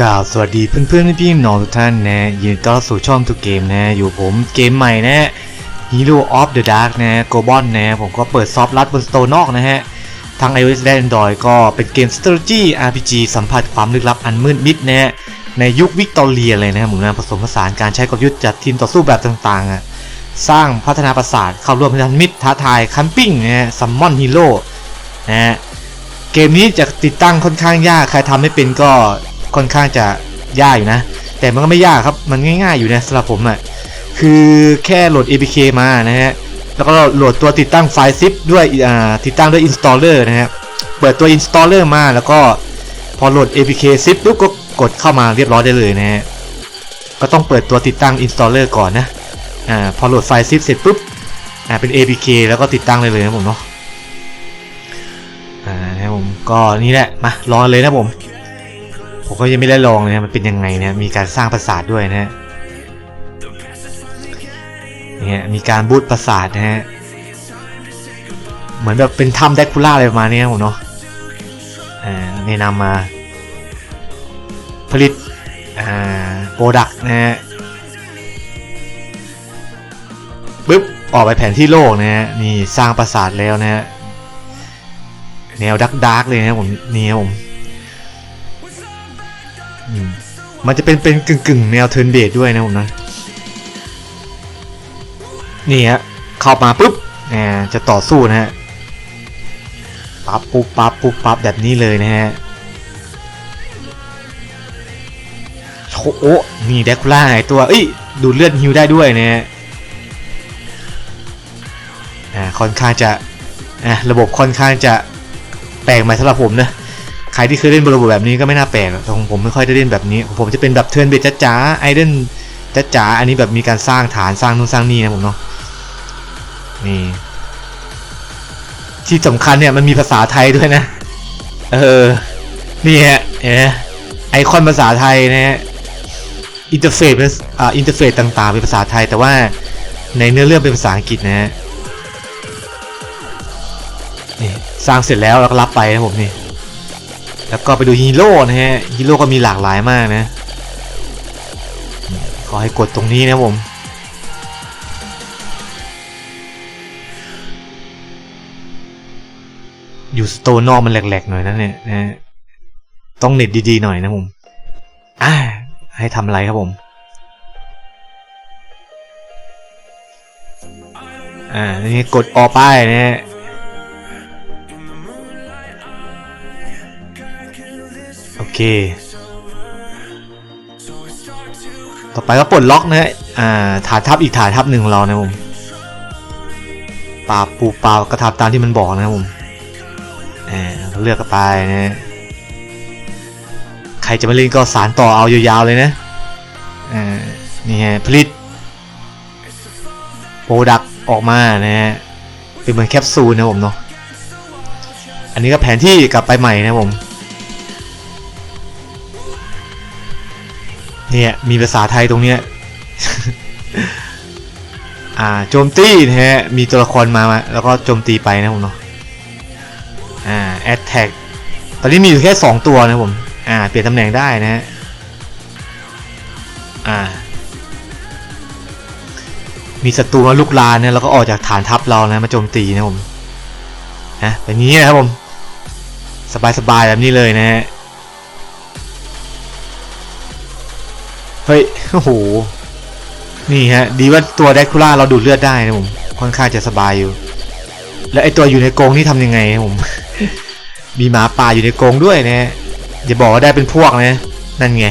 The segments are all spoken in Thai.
กล่าวสวัสดีเพื่อนๆพี่น้องทุกท่านนะยินดีต้อนรับสู่ช่องทุกเกมนะ อยู่ผมเกมใหม่นะ Hero of the Dark นะ g o b o n นะ ผมก็เปิดซอฟต์ลัดบน Store นอกนะฮะทั้ง iOS และ Android ก็เป็นเกม strategy RPG สัมผัสความลึกลับอันมืดมิดนะฮะในยุควิกตอเรียเลยนะผมนะผสมผสานการใช้กลยุทธ์จัดทีมต่อสู้แบบต่างๆอสร้างพัฒนาประสาทเข้าร่วมพันธมิตรท้าทายคัมปิ้งนะซัมมอนฮีโร่นะฮะเกมนี้จะติดตั้งค่อนข้างยากใครทำไม่เป็นก็ ค่อนข้างจะยากอยู่นะ แต่มันก็ไม่ยากครับมันง่าย ๆอยู่นะสำหรับผมอะ่ะคือแค่โหลด APK มานะฮะแล้วก็โหลดตัวติดตั้งไฟล์ซิปด้วยอ่าติดตั้งด้วย installer นะฮะเปิดตัว installer มาแล้วก็พอโหลด APK zip ปุ๊บก็กดเข้ามาเรียบร้อยได้เลยนะฮะก็ต้องเปิดตัวติดตั้ง installer ก่อนนะอ่าพอโหลดไฟล์ zip เสร็จปุ๊บอ่าเป็น APK แล้วก็ติดตั้งเลยเลยนะผมเนาะอ่านะผมก็นี่แหละมาลองเลยนะผม ผมก็ยังไม่ได้ลองเลยนะมันเป็นยังไงเนะมีการสร้างปราสาทด้วยนะฮะเนี่ยมีการบูตปราสาทนะฮะเหมือนแบบเป็นถ้ำแดกคูล่าอะไรประมาณนี้ผมเนาะอ่าแนะนำมา ผลิตอ่าโปรดักต์นะฮะปึ๊บออกไปแผนที่โลกนะฮะนี่สร้างปราสาทแล้วนะฮะแนวดักดักเลยนะผมนี่ผม มันจะเป็นเป็นกึ่งกึ่งแนวเทิร์นเบดด้วยนะผมนะ นี่ฮะ เข้ามาปุ๊บอ่าจะต่อสู้นะฮะ ปั๊บปุ๊บปั๊บปุ๊บปั๊บแบบนี้เลยนะฮะโอ้โอ้นี่แดกคูล่าไอตัว เอ้ย ดูเลือดฮิวได้ด้วยนะฮะ อ่า ค่อนข้างจะ อะ ระบบค่อนข้างจะแปลกใหม่สำหรับผมนะ ใครที่เคยเล่นบระบบแบบนี้ก็ไม่น่าแปลกแต่ของผมไม่ค่อยได้เล่นแบบนี้ ผมจะเป็นแบบเทิร์นเบจจ๋าไอเดนจ๋าอันนี้แบบมีการสร้างฐานสร้างนู่นสร้างนี่นะผมเนาะนี่ที่สำคัญเนี่ยมันมีภาษาไทยด้วยนะ เออ นี่ฮะเออไอคอนภาษาไทยนะฮะอินเทอร์เฟซเป็นอ่าอินเทอร์เฟซต่างๆ เป็นภาษาไทย แต่ว่าในเนื้อเรื่องเป็นภาษาอังกฤษนะฮะนี่สร้างเสร็จแล้วเราก็รับไปนะผมนี่ แล้วก็ไปดูฮีโร่นะฮะฮีโร่ก็มีหลากหลายมากนะขอให้กดตรงนี้นะผมอยู่สโตนอกมันแหลกๆหน่อยนะเนี่ยนะต้องเน็ตดีๆหน่อยนะผมอ่าให้ทำอะไรครับผม อ่านี่กดออกไปนะฮะ เค ต่อไปก็ปลดล็อกนะฮะอ่าฐานทัพอีกฐานทัพหนึ่งของเรานะผมปาปูปากระทับตามที่มันบอกนะครับผมอ่าเราเลือกกันไปนะฮะใครจะมาเล่นก็สารต่อเอายาวๆเลยนะอ่านี่ฮะผลิตโปรดักออกมานะฮะเป็นเหมือนแคปซูลนะผมเนาะอันนี้ก็แผนที่กลับไปใหม่นะผม เนี่ยมีภาษาไทยตรงเนี้ยอ่าโจมตีนะฮะมีตัวละครมามาแล้วก็โจมตีไปนะผมเนาะอ่าแอตแทกตอนนี้มีอยู่แค่ 2 ตัวนะผมอ่าเปลี่ยนตำแหน่งได้นะฮะอ่ามีศัตรูมาลุกลานเนี่ยแล้วก็ออกจากฐานทัพเรานะมาโจมตีนะผมนะแบบนี้นะครับผม สบายๆแบบนี้เลยนะฮะ เฮ้ย โอ้โห นี่ฮะ ดีว่าตัวแดกคูล่าเราดูดเลือดได้นะผม ค่อนข้างจะสบายอยู่ แล้วไอตัวอยู่ในกรงนี่ทำยังไงนะผม มีหมาป่าอยู่ในกรงด้วยนะฮะอย่าบอกว่าได้เป็นพวกนะ นั่นไง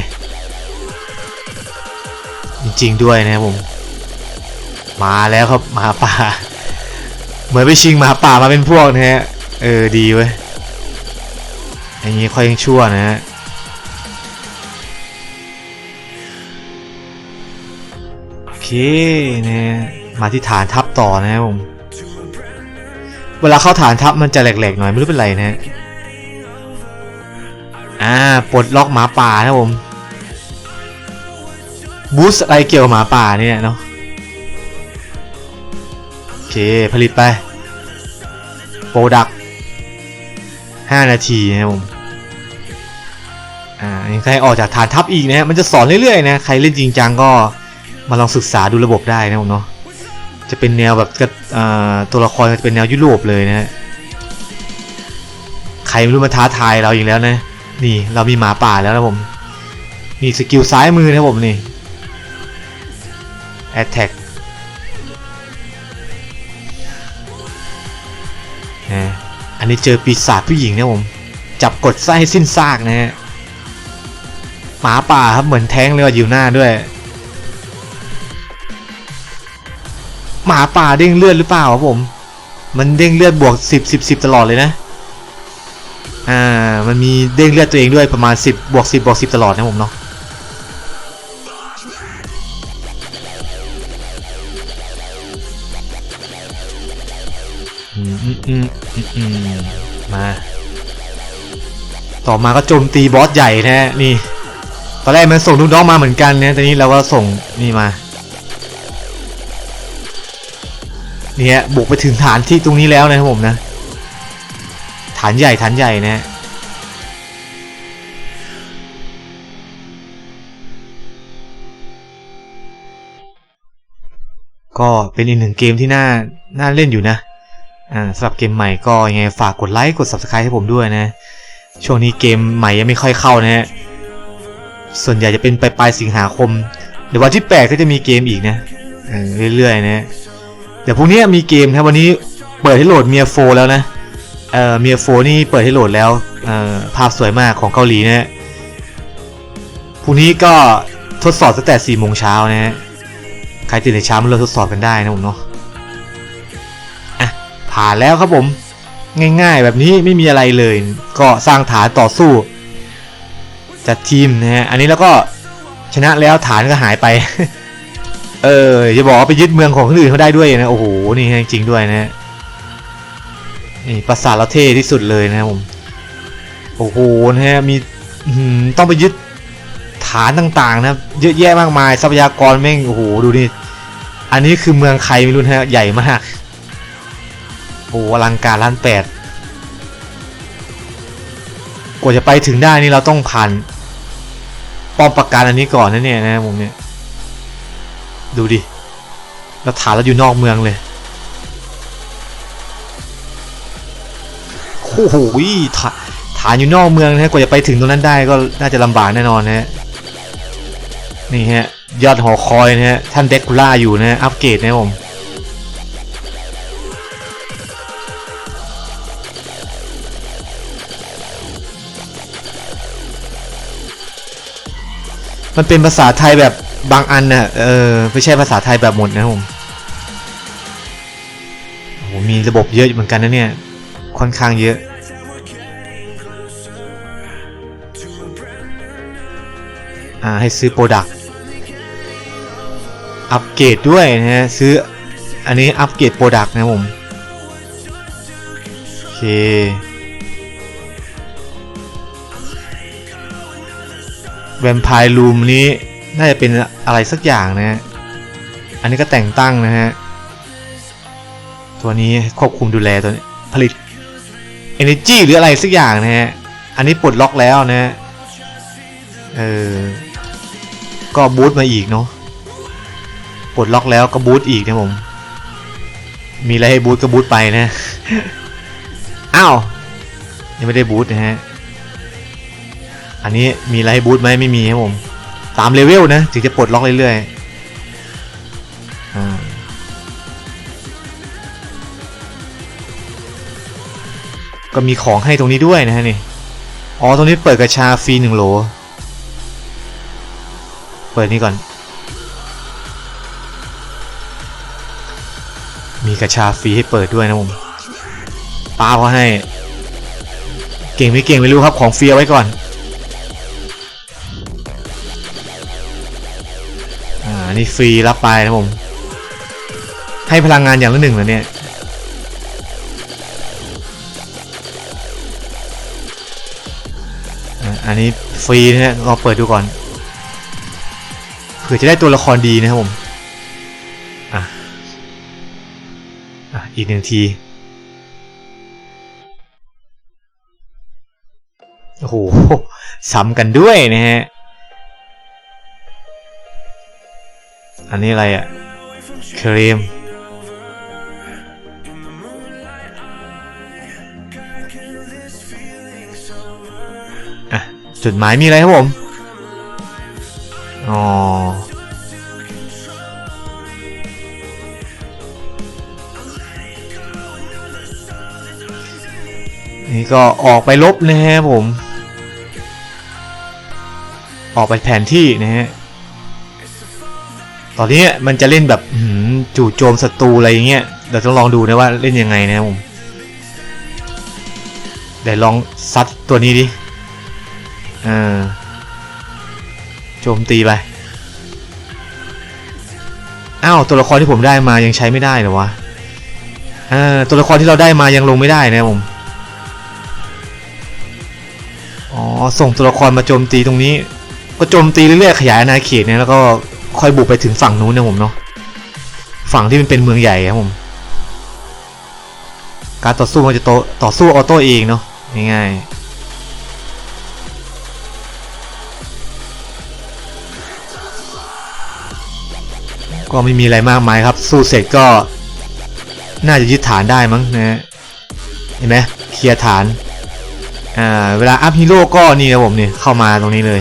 จริงๆด้วยนะผม มาแล้วครับหมาป่า เหมือนไปชิงหมาป่ามาเป็นพวกนะฮะ เออดีเว้ย อย่างนี้ค่อยยังชั่วนะฮะ เคนะมาที่ฐานทัพต่อนะครับผม เวลาเข้าฐานทัพมันจะแหลกๆหน่อยไม่รู้เป็นไรนะอ่าปลดล็อกหมาป่านะผมบูสอะไรเกี่ยวหมาป่าเนี่ยเนาะโอเคผลิตไปโปรดัก5นาทีนะผมอ่าใครออกจากฐานทัพอีกนะมันจะสอนเรื่อยๆนะใครเล่นจริงจังก็ มาลองศึกษาดูระบบได้นะผมเนาะจะเป็นแนวแบบตัวละครจะเป็นแนวยุโรปเลยนะฮะใครไม่รู้มาท้าทายเราอีกแล้วนะ นี่เรามีหมาป่าแล้วนะผม นี่สกิลซ้ายมือนะผมนี่ attack นะอันนี้เจอปีศาจผู้หญิงนะผม จับกดไส้ให้สิ้นซากนะฮะ หมาป่าครับเหมือนแท้งเลยว่าอยู่หน้าด้วย หมาป่าเด้งเลือดหรือเปล่าครับผม มันเด้งเลือดบวกสิบสิบสิบตลอดเลยนะ อ่า มันมีเด้งเลือดตัวเองด้วยประมาณสิบบวกสิบบวกสิบตลอดนะผมเนาะอืมอืมอืมมา ต่อมาก็โจมตีบอสใหญ่นะฮะนี่ ตอนแรกมันส่งลูกน้องมาเหมือนกันนะตอนนี้เราก็ส่งนี่มา เนี่ยบุกไปถึงฐานที่ตรงนี้แล้วนะครับผมนะ ฐานใหญ่ฐานใหญ่นะก็เป็นอีกหนึ่งเกมที่น่าน่าเล่นอยู่นะอ่าสำหรับเกมใหม่ก็ยังไงฝากกดไลค์กด subscribe ให้ผมด้วยนะ ช่วงนี้เกมใหม่ยังไม่ค่อยเข้านะฮะส่วนใหญ่จะเป็นปลายปลายสิงหาคม เดี๋ยววันที่8ก็จะมีเกมอีกนะเรื่อยๆนะ เดี๋ยวพรุ่งนี้มีเกมครับวันนี้เปิดให้โหลดเมียโฟแล้วนะเอ่อเมียโฟนี่เปิดให้โหลดแล้วเอ่อภาพสวยมากของเกาหลีนะฮะพรุ่งนี้ก็ทดสอบตั้งแต่4โมงเช้านะฮะใครตื่นแต่เช้ามาเราทดสอบกันได้นะผมเนาะผ่านแล้วครับผม ง่ายๆ แบบนี้ไม่มีอะไรเลย ก็สร้างฐานต่อสู้ จัดทีมนะฮะอันนี้แล้วก็ชนะแล้วฐานก็หายไป เอออย่าบอกว่าไปยึดเมืองของคนอื่นเขาได้ด้วยนะโอ้โหนี่จริงด้วยนะนี่ปราสาทเราเท่ที่สุดเลยนะผมโอ้โหนะฮะมีต้องไปยึดฐานต่างๆ นะเยอะแยะมากมายทรัพยากรแม่งโอ้โหดูนี่อันนี้คือเมืองใครไม่รู้นะฮะใหญ่มากโอ้อลังการล้านแปดกว่าจะไปถึงได้นี่เราต้องผ่านป้อมปราการอันนี้ก่อนนะเนี่ยนะผมเนี่ย ดูดิเราฐานเราอยู่นอกเมืองเลยโอ้โหฐานฐานอยู่นอกเมืองนะฮะกว่าจะไปถึงตรงนั้นได้ก็น่าจะลำบากแน่นอนนะฮะนี่ฮะยอดหอคอยนะฮะท่านเด็กคูล่าอยู่นะฮะอัปเกรดนะผมมันเป็นภาษาไทยแบบ บางอันน่ะเออไม่ใช่ภาษาไทยแบบหมดนะผมโอ้โหมีระบบเยอะเหมือนกันนะเนี่ย ค่อนข้างเยอะ อ่า ให้ซื้อโปรดักต์อัปเกรดด้วยนะฮะ ซื้ออันนี้อัปเกรดโปรดักต์นะผมโอเคแวมไพร์รูมนี้ น่าจะเป็นอะไรสักอย่างนะฮะ อันนี้ก็แต่งตั้งนะฮะ ตัวนี้ควบคุมดูแลตัวนี้ผลิต Energy หรืออะไรสักอย่างนะฮะ อันนี้ปลดล็อกแล้วนะฮะ เออ ก็บูตมาอีกเนาะ ปลดล็อกแล้วก็บูตอีกนะผม มีอะไรให้บูตก็บูตไปนะ อ้าว ยังไม่ได้บูตนะฮะ อันนี้มีอะไรให้บูทไหมไม่มีครับผม ตามเลเวลนะถึงจะปลดล็อกเรื่อยๆอ่าก็มีของให้ตรงนี้ด้วยนะฮะนี่ อ๋อ ตรงนี้เปิดกระชาฟรีหนึ่งโหล เปิดนี่ก่อน มีกระชาฟรีให้เปิดด้วยนะผมป้าเขาให้ เก่งไม่เก่งไม่รู้ครับ ของฟรีอาไว้ก่อน นี่ฟรีรับไปนะผม ให้พลังงานอย่างละหนึ่งแล้วเนี่ย อันนี้ฟรีนะฮะลองเปิดดูก่อน เผื่อจะได้ตัวละครดีนะครับผมอะอะอีกหนึ่งทีโอ้โหซ้ำกันด้วยนะฮะ อันนี้อะไรอะครีมอะจุดหมายมีอะไรครับผม อ๋อ นี่ก็ออกไปลบนะฮะผม ออกไปแผนที่นะฮะ ตอนนี้มันจะเล่นแบบจู่โจมศัตรูอะไรอย่างเงี้ยเดี๋ยวต้องลองดูนะว่าเล่นยังไงนะผมเดี๋ยวลองซัดตัวนี้ดิเออโจมตีไปอ้าวตัวละครที่ผมได้มายังใช้ไม่ได้เหรอวะเออตัวละครที่เราได้มายังลงไม่ได้นะผมอ๋อส่งตัวละครมาโจมตีตรงนี้ ก็โจมตีเรื่อยๆขยายอาณาเขตเนี่ยแล้วก็ ค่อยบุกไปถึงฝั่งนู้นนะผมเนาะฝั่งที่มันเป็นเมืองใหญ่ครับผม การต่อสู้มันจะโตต่อสู้ออโต้เองเนาะง่ายๆก็ไม่มีอะไรมากมายครับ สู้เสร็จก็ น่าจะยึดฐานได้มั้งนะเห็นไหมเคลียร์ฐานอ่าเวลาอัพฮีโร่ก็นี่นะผมเนี่ยเข้ามาตรงนี้เลย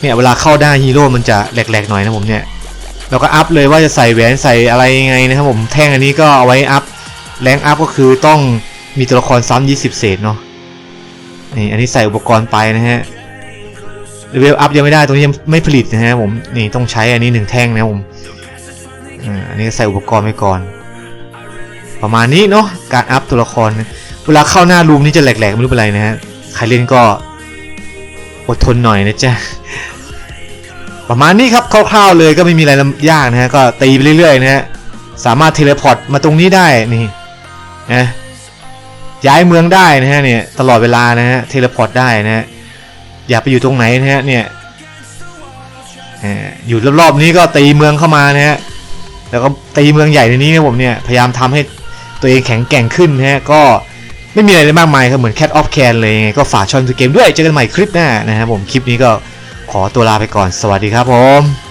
เนี่ยเวลาเข้าได้ฮีโร่มันจะแหลกๆหน่อยนะผมเนี่ยเราก็อัพเลยว่าจะใส่แหวนใส่อะไรยังไงนะครับผมแท่งอันนี้ก็เอาไว้อัพแรงอัพก็คือต้องมีตัวละครซ้ำ20 เศษเนาะนี่อันนี้ใส่อุปกรณ์ไปนะฮะเลเวลอัพยังไม่ได้ตรงนี้ยังไม่ผลิตนะฮะผมนี่ต้องใช้อันนี้หนึ่งแท่งนะผมอันนี้ใส่อุปกรณ์ไปก่อน ประมาณนี้เนาะการอัพตัวละคร เวลาเข้าหน้ารูมนี่จะแหลกๆไม่รู้เป็นไรนะฮะใครเล่นก็ อดทนหน่อยนะจ๊ะประมาณนี้ครับคร่าวๆเลยก็ไม่มีอะไรยากนะฮะก็ตีไปเรื่อยๆนะฮะสามารถเทเลพอร์ตมาตรงนี้ได้นี่นะย้ายเมืองได้นะฮะเนี่ยตลอดเวลานะฮะเทเลพอร์ตได้นะฮะอยากไปอยู่ตรงไหนนะฮะเนี่ยอ่าอยู่รอบๆนี้ก็ตีเมืองเข้ามานะฮะแล้วก็ตีเมืองใหญ่ในนี้นะผมเนี่ยพยายามทำให้ตัวเองแข็งแกร่งขึ้นนะฮะก็ ไม่มีอะไรเลยมากมายครับเหมือน Cat of Can เลยยังไงก็ฝากช่องทูเกมด้วยเจอกันใหม่คลิปหน้านะครับผมคลิปนี้ก็ขอตัวลาไปก่อนสวัสดีครับผม